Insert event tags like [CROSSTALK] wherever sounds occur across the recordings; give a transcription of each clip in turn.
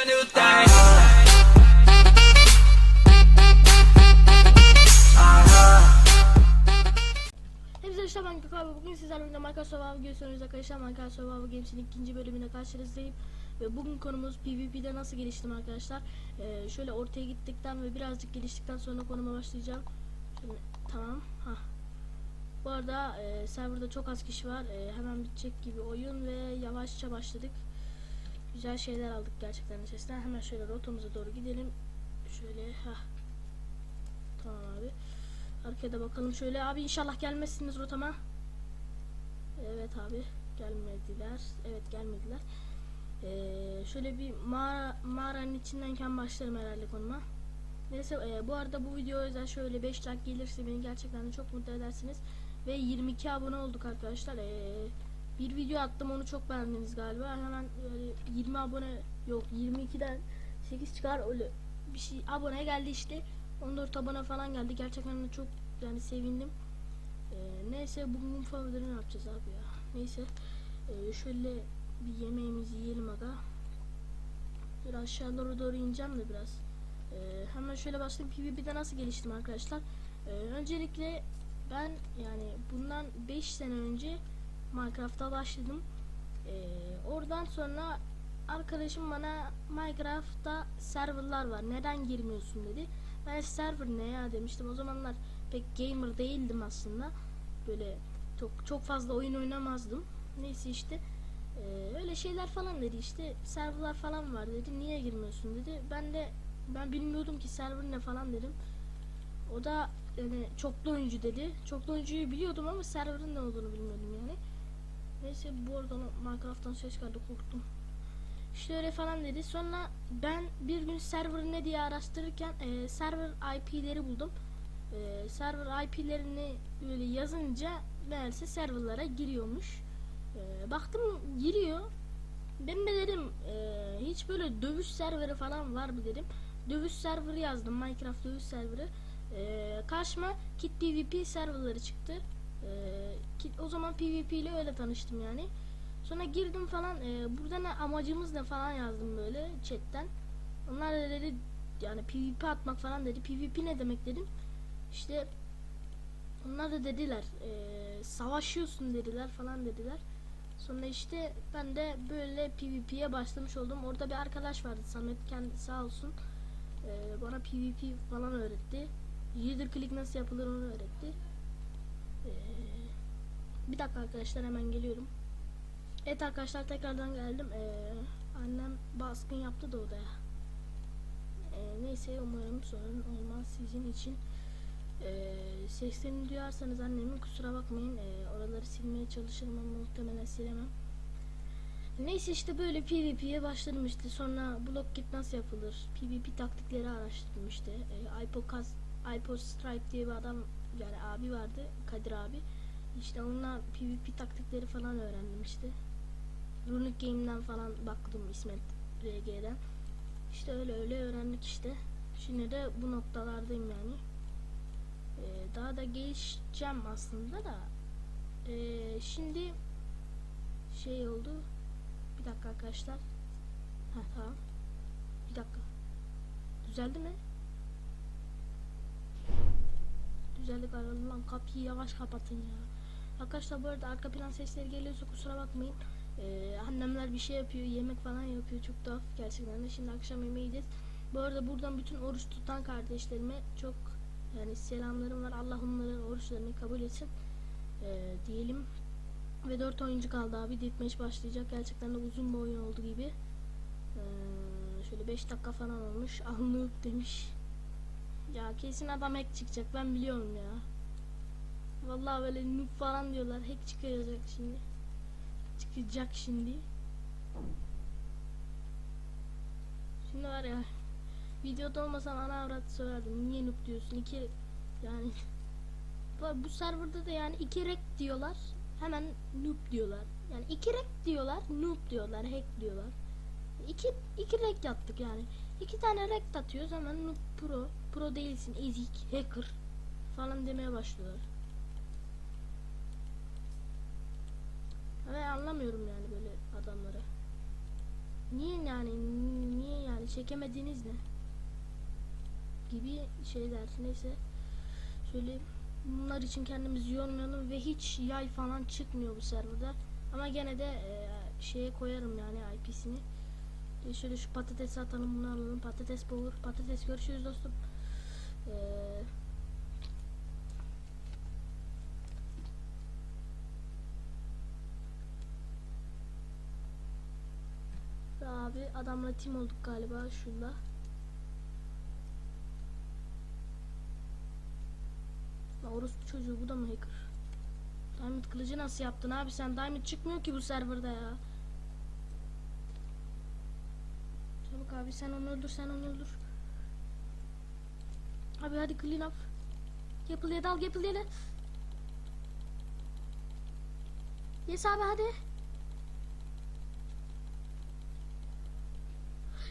a new thing. Hepinize hoş ben Gökhan abi. Bugün sizlerle Minecraft Survival görüyorsunuz arkadaşlar. Minecraft Survival Games'in ikinci bölümüne karşınızdayım. Ve bugün konumuz PvP'de nasıl geliştim arkadaşlar. Ee, şöyle ortaya gittikten ve birazcık geliştikten sonra konuma başlayacağım. Şimdi, tamam. Ha. Bu arada e, serverda çok az kişi var. E, hemen bitecek gibi oyun ve yavaşça başladık. Güzel şeyler aldık gerçekten içerisinden. Hemen şöyle rotamıza doğru gidelim. Şöyle ha. Tamam abi. Arkaya da bakalım şöyle. Abi inşallah gelmezsiniz rotama. Evet abi. Gelmediler. Evet gelmediler. Ee, şöyle bir mağara, mağaranın içindenken başlarım herhalde konuma. Neyse e, bu arada bu video özel şöyle 5 like gelirse beni gerçekten de çok mutlu edersiniz. Ve 22 abone olduk arkadaşlar. Ee, bir video attım onu çok beğendiniz galiba. Hemen böyle 20 abone yok 22'den 8 çıkar öyle bir şey abone geldi işte. 14 abone falan geldi. Gerçekten de çok yani sevindim. Ee, neyse bugün favorileri ne yapacağız abi ya. Neyse. Ee, şöyle bir yemeğimizi yiyelim aga. Biraz aşağılara doğru ineceğim de biraz. Ee, hemen şöyle başlayayım. PvP'de nasıl geliştim arkadaşlar. Ee, öncelikle ben yani bundan 5 sene önce Minecraft'a başladım. Ee, oradan sonra arkadaşım bana Minecraft'ta serverlar var. Neden girmiyorsun dedi. Ben server ne ya demiştim. O zamanlar pek gamer değildim aslında. Böyle çok çok fazla oyun oynamazdım. Neyse işte eee, öyle şeyler falan dedi işte serverlar falan var dedi. Niye girmiyorsun dedi. Ben de ben bilmiyordum ki server ne falan dedim. O da yani çoklu oyuncu dedi. Çoklu oyuncuyu biliyordum ama serverın ne olduğunu bilmiyordum yani. Neyse bu arada Minecraft'tan ses geldi korktum. İşte öyle falan dedi. Sonra ben bir gün server ne diye araştırırken e, server IP'leri buldum. E, server IP'lerini böyle yazınca meğerse serverlara giriyormuş. E, baktım giriyor. Ben de dedim e, hiç böyle dövüş serveri falan var mı dedim. Dövüş serveri yazdım. Minecraft dövüş serveri. E, karşıma Kit PvP serverları çıktı. E, Kit, o zaman PvP ile öyle tanıştım yani. Sonra girdim falan e, burada ne amacımız ne falan yazdım böyle chatten. Onlar da dedi yani PvP atmak falan dedi. PvP ne demek dedim. İşte onlar da dediler e, savaşıyorsun dediler falan dediler. Sonra işte ben de böyle PvP'ye başlamış oldum. Orada bir arkadaş vardı Samet kendi sağ olsun. E, bana PvP falan öğretti. User click nasıl yapılır onu öğretti. E, bir dakika arkadaşlar hemen geliyorum. Evet arkadaşlar tekrardan geldim. Ee, annem baskın yaptı da odaya. Ee, neyse umarım sorun olmaz sizin için. Ee, seslerini duyarsanız annemin kusura bakmayın. Ee, oraları silmeye çalışırım ama muhtemelen silemem. Neyse işte böyle PvP'ye başladım işte. Sonra blok kit nasıl yapılır? PvP taktikleri araştırdım işte. Ee, Ipocas, Ipo Stripe diye bir adam yani abi vardı. Kadir abi. İşte onunla PvP taktikleri falan öğrendim işte. Runic Game'den falan baktım İsmet RG'den. İşte öyle öyle öğrendik işte. Şimdi de bu noktalardayım yani. Ee, daha da gelişeceğim aslında da. Ee, şimdi şey oldu. Bir dakika arkadaşlar. Ha tamam. Bir dakika. Düzeldi mi? Düzeldi galiba. Lan kapıyı yavaş kapatın ya. Arkadaşlar bu arada arka plan sesleri geliyorsa kusura bakmayın. Ee, annemler bir şey yapıyor, yemek falan yapıyor. Çok tuhaf gerçekten de. Şimdi akşam yemeği yiyeceğiz. Bu arada buradan bütün oruç tutan kardeşlerime çok yani selamlarım var. Allah onların oruçlarını kabul etsin. Ee, diyelim. Ve 4 oyuncu kaldı abi. Deathmatch başlayacak. Gerçekten de uzun bir oyun oldu gibi. Ee, şöyle 5 dakika falan olmuş. [LAUGHS] Anlık demiş. Ya kesin adam hack çıkacak. Ben biliyorum ya. Vallahi böyle noob falan diyorlar. Hack çıkacak şimdi. Çıkacak şimdi. Şimdi var ya videoda olmasam ana avrat söylerdim. Niye noob diyorsun? İki yani [LAUGHS] bu serverda da yani iki rek diyorlar. Hemen noob diyorlar. Yani iki rek diyorlar, noob diyorlar, hack diyorlar. İki, iki rek yaptık yani. İki tane rek atıyoruz hemen pro. Pro değilsin, ezik, hacker falan demeye başlıyorlar. Ve anlamıyorum yani böyle adamları. Niye yani niye yani çekemediğiniz ne? Gibi şeyler neyse. Şöyle bunlar için kendimizi yormayalım ve hiç yay falan çıkmıyor bu serverda. Ama gene de e, şeye koyarım yani IP'sini. E, şöyle şu patatesi atalım bunu alalım. Patates power. Patates görüşürüz dostum. Ve abi adamla team olduk galiba şurada. La orospu çocuğu bu da mı hacker? Diamond kılıcı nasıl yaptın abi sen? Diamond çıkmıyor ki bu serverda ya. Çabuk abi sen onu öldür sen onu öldür. Abi hadi clean up. Yapılıya dal yapılıya dal. Yes abi hadi.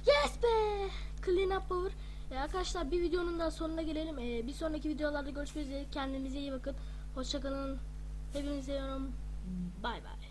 Yes be! Clean up power. E arkadaşlar bir videonun da sonuna gelelim. E, bir sonraki videolarda görüşmek üzere. Kendinize iyi bakın. Hoşçakalın. Hepinizi seviyorum. Bay bay.